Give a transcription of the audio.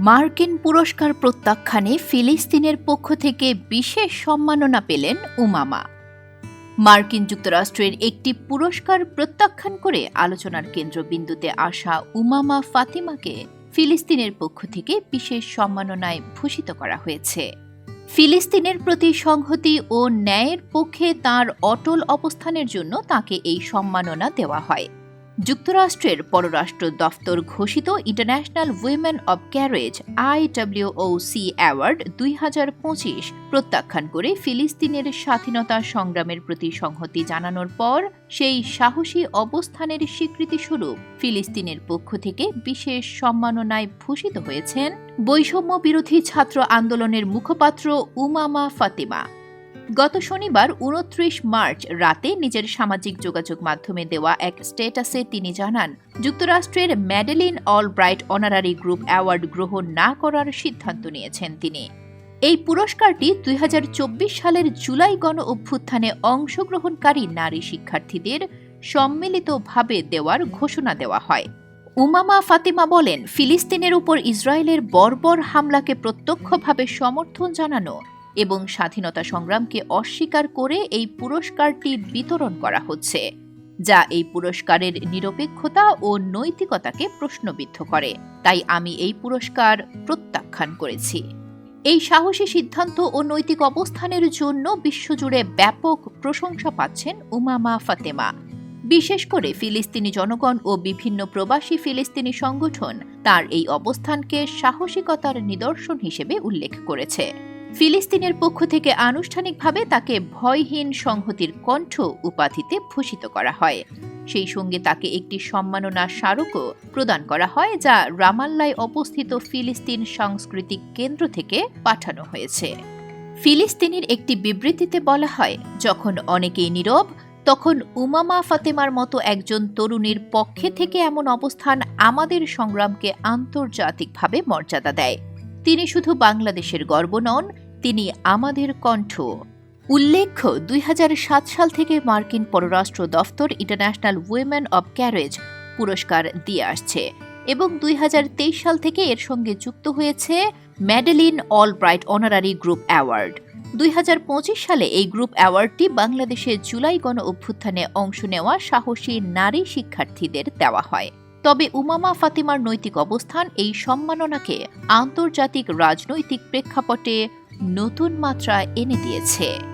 মার্কিন পুরস্কার প্রত্যাখ্যানে ফিলিস্তিনের পক্ষ থেকে বিশেষ সম্মাননা পেলেন উমামা। মার্কিন যুক্তরাষ্ট্রের একটি পুরস্কার প্রত্যাখ্যান করে আলোচনার কেন্দ্রবিন্দুতে আসা উমামা ফাতিমাকে ফিলিস্তিনের পক্ষ থেকে বিশেষ সম্মাননায় ভূষিত করা হয়েছে। ফিলিস্তিনের প্রতি সংহতি ও ন্যায়ের পক্ষে তার অটল অবস্থানের জন্য তাকে এই সম্মাননা দেওয়া হয়। যুক্তরাষ্ট্রের পররাষ্ট্র দফতর ঘোষিত international women of courage, IWOC award দুই হাজার পঁচিশ প্রত্যাখ্যান করে ফিলিস্তিনের স্বাধীনতা সংগ্রামের প্রতি সংহতি জানানোর পর সেই সাহসী অবস্থানের স্বীকৃতিস্বরূপ ফিলিস্তিনের পক্ষ থেকে বিশেষ সম্মাননায় ভূষিত হয়েছেন বৈষম্য বিরোধী ছাত্র আন্দোলনের মুখপাত্র উমামা ফাতিমা। গত শনিবার উনত্রিশ মার্চ রাতে নিজের সামাজিক যোগাযোগ মাধ্যমে দেওয়া এক স্ট্যাটাসে তিনি জানান, যুক্তরাষ্ট্রের Madeleine Albright honorary group award গ্রহণ না করার সিদ্ধান্ত নিয়েছেন তিনি। এই পুরস্কারটি দুই হাজার চব্বিশ সালের জুলাই গণ অভ্যুত্থানে অংশগ্রহণকারী নারী শিক্ষার্থীদের সম্মিলিতভাবে দেওয়ার ঘোষণা দেওয়া হয়। উমামা ফাতিমা বলেন, ফিলিস্তিনের উপর ইসরায়েলের বর্বর হামলাকে প্রত্যক্ষভাবে সমর্থন জানানো এবং স্বাধীনতা সংগ্রামকে অস্বীকার করে এই পুরস্কারটি বিতরণ করা হচ্ছে, যা এই পুরস্কারের নিরপেক্ষতা ও নৈতিকতাকে প্রশ্নবিদ্ধ করে। তাই আমি এই পুরস্কার প্রত্যাখ্যান করেছি। এই সাহসী সিদ্ধান্ত ও নৈতিক অবস্থানের জন্য বিশ্বজুড়ে ব্যাপক প্রশংসা পাচ্ছেন উমামা ফাতেমা। বিশেষ করে ফিলিস্তিনি জনগণ ও বিভিন্ন প্রবাসী ফিলিস্তিনি সংগঠন তার এই অবস্থানকে সাহসিকতার নিদর্শন হিসেবে উল্লেখ করেছে। ফিলিস্তিনের পক্ষ থেকে আনুষ্ঠানিকভাবে তাকে ভয়হীন সংহতির কণ্ঠ উপাধিতে ভূষিত করা হয়। সেই সঙ্গে তাকে একটি সম্মাননা স্মারকও প্রদান করা হয়, যা রামাল্লায় অবস্থিত ফিলিস্তিন সাংস্কৃতিক কেন্দ্র থেকে পাঠানো হয়েছে। ফিলিস্তিনের একটি বিবৃতিতে বলা হয়, যখন অনেকেই নীরব, তখন উমামা ফাতেমার মতো একজন তরুণীর পক্ষে থেকে এমন অবস্থান আমাদের সংগ্রামকে আন্তর্জাতিকভাবে মর্যাদা দেয়। তিনি শুধু বাংলাদেশের গর্ব নন তিনি আমাদের কণ্ঠ। উল্লেখ্য, দুই হাজার সাত সাল থেকে মার্কিন পররাষ্ট্র দফতর ইন্টারন্যাশনাল উইমেন অব ক্যারেজ পুরস্কার দিয়ে আসছে এবং দুই হাজার তেইশ সাল থেকে এর সঙ্গে যুক্ত হয়েছে Madeleine Albright honorary group award. দুই হাজার পঁচিশ সালে এই গ্রুপ অ্যাওয়ার্ডটি বাংলাদেশে জুলাই গণ অভ্যুত্থানে অংশ নেওয়া সাহসী নারী শিক্ষার্থীদের দেওয়া হয়। তবে উমামা ফাতিমার নৈতিক অবস্থান এই সম্মাননাকে আন্তর্জাতিক রাজনৈতিক প্রেক্ষাপটে নতুন মাত্রা এনে দিয়েছে।